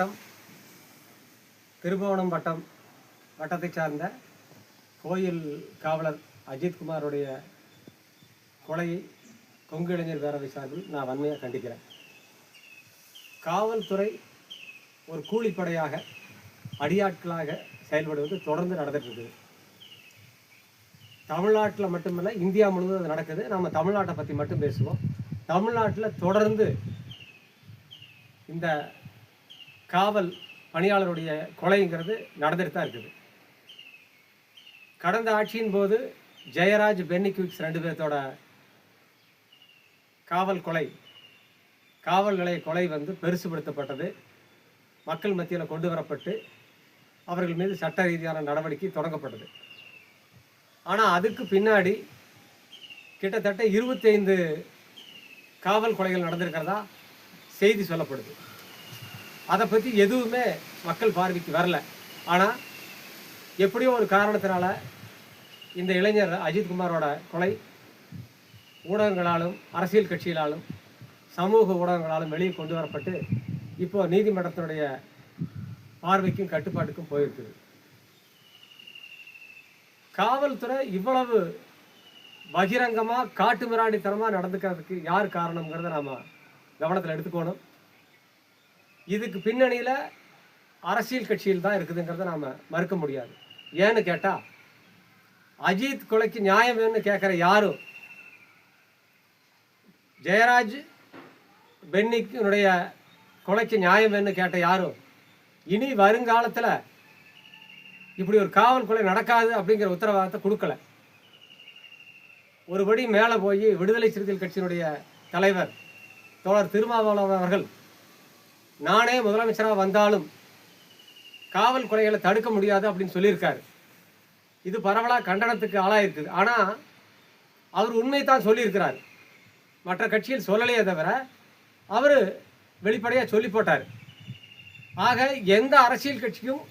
வட்டம் திருபுவனம் வட்டம் வட்டத்தை சார்ந்த கோயில் காவலர் அஜித்குமாருடைய கொலையை கொங்கு இளைஞர் பேரவை சார்பில் நான் வன்மையாக கண்டிக்கிறேன். காவல்துறை ஒரு கூலிப்படையாக அடியாட்களாக செயல்படுவது தொடர்ந்து நடந்துட்டு இருக்குது. தமிழ்நாட்டில் மட்டுமல்ல இந்தியா முழுவதும் அது நடக்குது. நம்ம தமிழ்நாட்டை பற்றி மட்டும் பேசுவோம். தமிழ்நாட்டில் தொடர்ந்து இந்த காவல் பணியாளருடைய கொலைங்கிறது நடந்துட்டு தான் இருக்குது. கடந்த ஆட்சியின் போது ஜெயராஜ் பென்னி குவிக்ஸ் ரெண்டு பேர்த்தோட காவல் கொலை காவல் நிலைய கொலை வந்து பெருசுபடுத்தப்பட்டது. மக்கள் மத்தியில் கொண்டு வரப்பட்டு அவர்கள் மீது சட்ட ரீதியான நடவடிக்கை தொடங்கப்பட்டது. ஆனால் அதுக்கு பின்னாடி கிட்டத்தட்ட இருபத்தைந்து காவல் கொலைகள் நடந்திருக்கிறதா செய்தி சொல்லப்படுது. அதை பற்றி எதுவுமே மக்கள் பார்வைக்கு வரல. ஆனால் எப்படியோ ஒரு காரணத்தினால இந்த இளைஞர் அஜித்குமாரோட கொலை ஊடகங்களாலும் அரசியல் கட்சிகளாலும் சமூக ஊடகங்களாலும் வெளியே கொண்டு வரப்பட்டு இப்போ நீதிமன்றத்தினுடைய பார்வைக்கும் கட்டுப்பாட்டுக்கும் போயிருக்குது காவல்துறை இவ்வளவு பகிரங்கமாக காட்டு மிராண்டித்தனமாக நடந்துக்கிறதுக்கு யார் காரணங்கிறத நாம் கவனத்தில் எடுத்துக்கணும். இதுக்கு பின்னணியில் அரசியல் கட்சியில் தான் இருக்குதுங்கிறத நாம் மறுக்க முடியாது. ஏன்னு கேட்டால் அஜித் கொலைக்கு நியாயம் வேணும்னு கேட்குற யாரும் ஜெயராஜ் பென்னிக்கினுடைய கொலைக்கு நியாயம் வேணும்னு கேட்ட யாரும் இனி வருங்காலத்தில் இப்படி ஒரு காவல் கொலை நடக்காது அப்படிங்கிற உத்தரவாதத்தை கொடுக்கல. ஒருபடி மேலே போய் விடுதலை சிறுத்தைகள் கட்சியினுடைய தலைவர் தோழர் திருமாவளவன் அவர்கள் நானே முதலமைச்சராக வந்தாலும் காவல் கொலைகளை தடுக்க முடியாது அப்படின்னு சொல்லியிருக்காரு. இது பரவலாக கண்டனத்துக்கு ஆளாயிருக்குது ஆனால் அவர் உண்மை தான் சொல்லியிருக்கிறார். மற்ற கட்சியில் சொல்லலையே தவிர அவர் வெளிப்படையாக சொல்லி போட்டார். ஆக எந்த அரசியல் கட்சியும்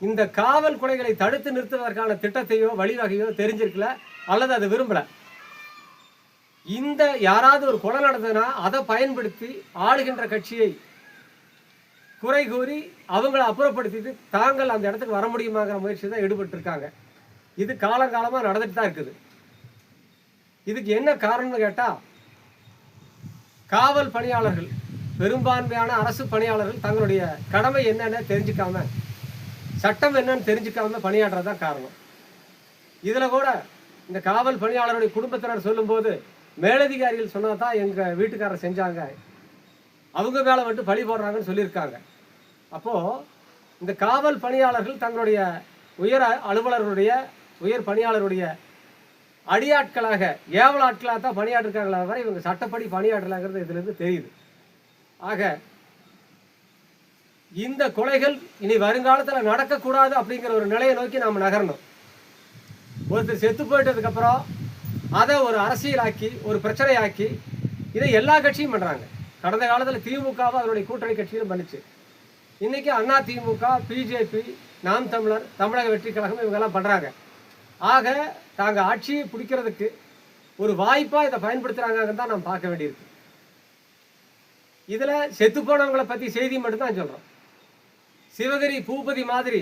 இந்த காவல் கொலைகளை தடுத்து நிறுத்துவதற்கான திட்டத்தையோ வழிவகையோ தெரிஞ்சிருக்கல அல்லது அதை விரும்பலை. இந்த யாராவது ஒரு கொலை நடந்ததுன்னா அதை பயன்படுத்தி ஆளுகின்ற கட்சியை குறை கூறி அவங்கள அப்புறப்படுத்திட்டு தாங்கள் அந்த இடத்துக்கு வர முடியுமாங்கிற முயற்சி தான் ஈடுபட்டிருக்காங்க. இது காலங்காலமாக நடந்துட்டு தான் இருக்குது. இதுக்கு என்ன காரணம்னு கேட்டால் காவல் பணியாளர்கள் பெரும்பான்மையான அரசு பணியாளர்கள் தங்களுடைய கடமை என்னென்ன தெரிஞ்சுக்காம சட்டம் என்னன்னு தெரிஞ்சுக்காம பணியாடுறது தான் காரணம். இதில் கூட இந்த காவல் பணியாளருடைய குடும்பத்தினர் சொல்லும்போது மேலதிகாரிகள் சொன்னதான் தான் எங்கள் வீட்டுக்காரர் செஞ்சாங்க அவங்க மேலே மட்டும் பழி போடுறாங்கன்னு சொல்லியிருக்காங்க. அப்போது இந்த காவல் பணியாளர்கள் தங்களுடைய உயர் அலுவலர்களுடைய உயர் பணியாளருடைய அடியாட்களாக ஏவலாட்களாக தான் பணியாற்றிருக்காங்களா வரை இவங்க சட்டப்படி பணியாற்றலாங்கிறது இதுலேருந்து தெரியுது. ஆக இந்த கொலைகள் இனி வருங்காலத்தில் நடக்கக்கூடாது அப்படிங்கிற ஒரு நிலையை நோக்கி நாம் நகரணும். ஒருத்தர் செத்து போயிட்டதுக்கப்புறம் அதை ஒரு அரசியலாக்கி ஒரு பிரச்சனையாக்கி இதை எல்லா கட்சியும் பண்ணுறாங்க கடந்த காலத்தில் திமுகவும் அதனுடைய கூட்டணி கட்சியிலும் பண்ணுச்சு. இன்றைக்கி அண்ணா திமுக பிஜேபி நாம் தமிழர் தமிழக வெற்றி கழகம் இவங்கெல்லாம் பண்ணுறாங்க ஆக தாங்கள் ஆட்சியை பிடிக்கிறதுக்கு ஒரு வாய்ப்பாக இதை பயன்படுத்துகிறாங்கன்னு தான் நாம் பார்க்க வேண்டியிருக்கு. இதில் செத்து போனவங்களை பற்றி செய்தி மட்டும்தான் சொல்கிறோம் சிவகிரி பூபதி மாதிரி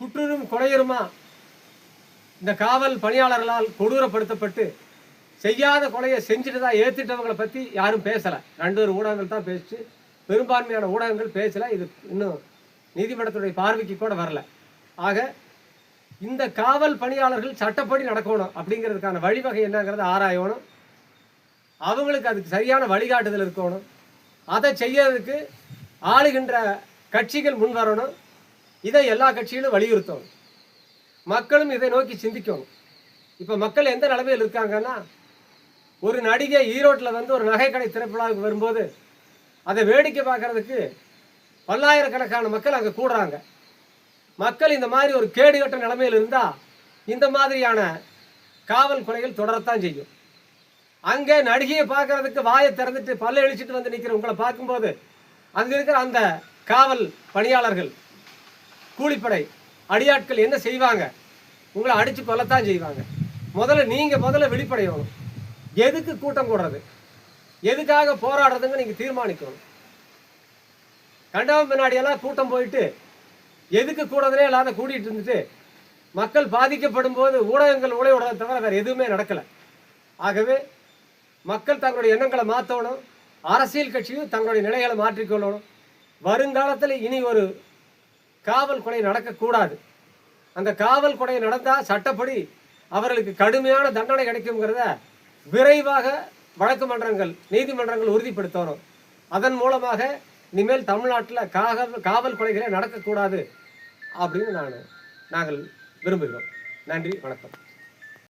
குற்றரும் கொலையருமா இந்த காவல் பணியாளர்களால் கொடூரப்படுத்தப்பட்டு செய்யாத கொலையை செஞ்சுட்டு தான் ஏற்றிட்டவங்களை பற்றி யாரும் பேசலை. ரெண்டு ஒரு ஊடகங்கள் தான் பேசிச்சு. பெரும்பான்மையான ஊடகங்கள் பேசலை. இது இன்னும் நீதிமன்றத்துடைய பார்வைக்கு கூட வரல. ஆக இந்த காவல் பணியாளர்கள் சட்டப்படி நடக்கணும் அப்படிங்கிறதுக்கான வழிவகை என்னங்கிறத ஆராயணும். அவங்களுக்கு அதுக்கு சரியான வழிகாட்டுதல் இருக்கணும். அதை செய்யறதுக்கு ஆளுகின்ற கட்சிகள் முன் வரணும் இதை எல்லா கட்சிகளும் வலியுறுத்தணும். மக்களும் இதை நோக்கி சிந்திக்கணும். இப்போ மக்கள் எந்த நிலைமையில் இருக்காங்கன்னா ஒரு நடிகை ஈரோட்டில் வந்து ஒரு நகைக்கடை திறப்புலாவுக்கு வரும்போது அதை வேடிக்கை பார்க்கறதுக்கு பல்லாயிரக்கணக்கான மக்கள் அங்கே கூடுறாங்க. மக்கள் இந்த மாதிரி ஒரு கேடுகட்ட நிலைமையில் இருந்தால் இந்த மாதிரியான காவல் கொலைகள் தொடரத்தான் செய்யும். அங்கே நடிகையை பார்க்கறதுக்கு வாயை திறந்துட்டு பல்ல இழிச்சிட்டு வந்து நிற்கிற உங்களை பார்க்கும்போது அங்கே இருக்கிற அந்த காவல் பணியாளர்கள் கூலிப்படை அடியாட்கள் என்ன செய்வாங்க? உங்களை அடித்து கொல்லத்தான் செய்வாங்க. முதல்ல நீங்கள் முதல்ல வெளிப்படையணும் எதுக்கு கூட்டம் கூடுறது எதுக்காக போராடுறதுங்க நீங்கள் தீர்மானிக்கணும். கண்டவன் பின்னாடியெல்லாம் கூட்டம் போயிட்டு எதுக்கு கூடதே இல்லாத கூட்டிகிட்டு இருந்துட்டு மக்கள் பாதிக்கப்படும் போது ஊடகங்கள் உழையோட தவிர வேறு எதுவுமே நடக்கலை. ஆகவே மக்கள் தங்களுடைய எண்ணங்களை மாற்றணும் அரசியல் கட்சியும் தங்களுடைய நிலைகளை மாற்றிக்கொள்ளணும். வருங்காலத்தில் இனி ஒரு காவல் கொலை நடக்கக்கூடாது. அந்த காவல் கொலை நடந்தால் சட்டப்படி அவர்களுக்கு கடுமையான தண்டனை கிடைக்குங்கிறத விரைவாக வழக்கு மன்றங்கள் நீதிமன்றங்கள் உறுதிப்படுத்தணும். அதன் மூலமாக இனிமேல் தமிழ்நாட்டில் காவல் காவல் கொலைகளே நடக்கக்கூடாது அப்படின்னு நான் நாங்கள் விரும்புகிறோம். நன்றி வணக்கம்.